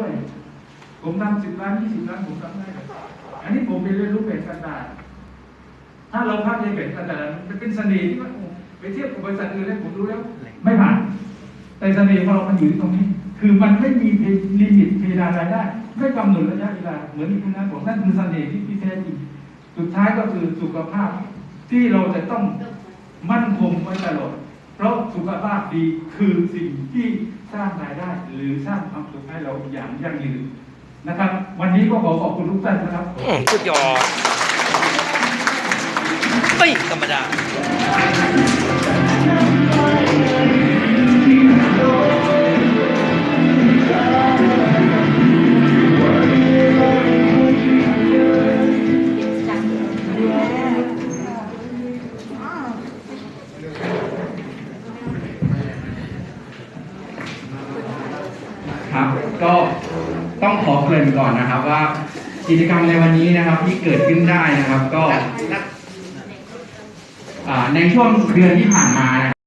ด้วยผมทำสิบล้านยี่สิบล้านผมทำได้ อันนี้ผมไปเรียนรู้แบบกันดาษถ้าเราภาพในแบบกันดาษมันเป็นเสน่ห์ที่ว่าไปเทียบกับบริษัทอื่นแล้วผมรู้แล้ว ไม่ผ่าน แต่เสน่ห์ของเรา มันอยู่ที่ตรงนี้ คือมันไม่มีลิมิตเพดานรายได้ ไม่กำหนดระยะเวลา เหมือนที่คุณนัทบอกนั่นคือเสน่ห์ที่ที่แท้จริง สุดท้ายก็คือสุขภาพที่เราจะต้องมั่นคงไว้ตลอด สุขภาพดีคือสิ่งที่สร้างรายได้ หรือสร้างความสุขให้เราอย่างยั่งยืนนะครับ วันนี้ก็ขอขอบคุณทุกท่านนะครับสุดยอดไม่ธรรมดา ครับ ก็ต้องขอเกริ่นก่อนนะครับว่ากิจกรรมในวันนี้นะครับที่เกิดขึ้นได้นะครับ ก็อ่าในช่วงเดือนที่ผ่านมานะ